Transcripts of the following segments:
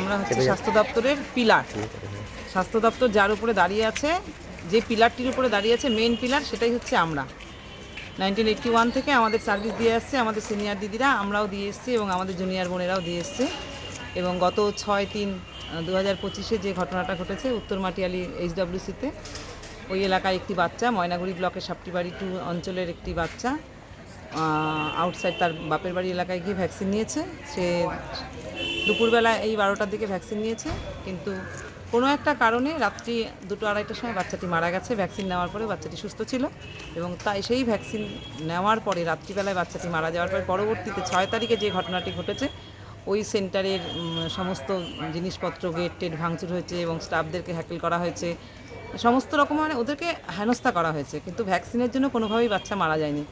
আমরা হচ্ছে স্বাস্থ্য দপ্তরের পিলার। স্বাস্থ্য দপ্তর যার উপরে দাঁড়িয়ে আছে যে পিলারটির উপরে দাঁড়িয়ে আছে মেন পিলার সেটাই হচ্ছে আমরা। নাইনটিন এইটটি ওয়ান থেকে আমাদের সার্ভিস দিয়ে আসছে আমাদের সিনিয়র দিদিরা আমরাও দিয়ে এসেছি এবং আমাদের জুনিয়র বোনেরাও দিয়ে এসছে। এবং গত ছয় তিন দু হাজার পঁচিশে যে ঘটনাটা ঘটেছে উত্তর মাটিয়ালি এইচডব্লিউসিতে ওই এলাকায় একটি বাচ্চা ময়নাগুড়ি ব্লকের সাপটিবাড়ি টু অঞ্চলের একটি বাচ্চা আউটসাইড তার বাপের বাড়ি এলাকায় গিয়ে ভ্যাকসিন নিয়েছে। সে দুপুরবেলা এই বারোটার দিকে ভ্যাকসিন নিয়েছে, কিন্তু কোনো একটা কারণে রাত্রি দুটো আড়াইটার সময় বাচ্চাটি মারা গেছে। ভ্যাকসিন নেওয়ার পরে বাচ্চাটি সুস্থ ছিল এবং তাই সেই ভ্যাকসিন নেওয়ার পরে রাত্রিবেলায় বাচ্চাটি মারা যাওয়ার পরে পরবর্তীতে ছয় তারিখে যে ঘটনাটি ঘটেছে, ওই সেন্টারের সমস্ত জিনিসপত্র গেট টেট ভাঙচুর হয়েছে এবং স্টাফদেরকে হ্যাকেল করা হয়েছে। সমস্ত রকম মানে ওদেরকে হেনস্থা করা হয়েছে, কিন্তু ভ্যাকসিনের জন্য কোনোভাবেই বাচ্চা মারা যায়নি।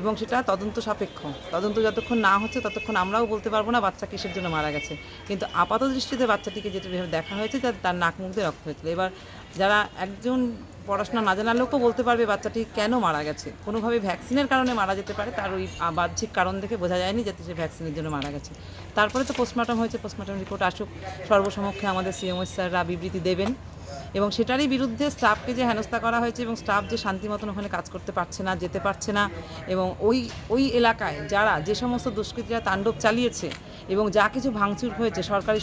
এবং সেটা তদন্ত সাপেক্ষ। তদন্ত যতক্ষণ না হচ্ছে, ততক্ষণ আমরাও বলতে পারব না বাচ্চা কিসের জন্য মারা গেছে। কিন্তু আপাত দৃষ্টিতে বাচ্চাটিকে যেটা দেখা হয়েছে তার তার নাক মুখ দিয়ে রক্ত হয়েছিল। এবার যারা একজন পড়াশোনা না জানার লোকও বলতে পারবে বাচ্চাটি কেন মারা গেছে। কোনোভাবে ভ্যাকসিনের কারণে মারা যেতে পারে, তার ওই বাহ্যিক কারণ দেখে বোঝা যায়নি যাতে সে ভ্যাকসিনের জন্য মারা গেছে। তারপরে তো পোস্টমর্টম হয়েছে, পোস্টমর্টম রিপোর্ট আসুক। সর্বসমক্ষে আমাদের সিএমও স্যাররা বিবৃতি দেবেন। এবং সেটারই বিরুদ্ধে স্টাফকে যে হেনস্থা করা হয়েছে এবং স্টাফ যে শান্তি মতন ওখানে কাজ করতে পারছে না, যেতে পারছে না, এবং ওই ওই এলাকায় যারা যে সমস্ত দুষ্কৃতীরা তাণ্ডব চালিয়েছে এবং যা কিছু ভাঙচুর হয়েছে সরকারি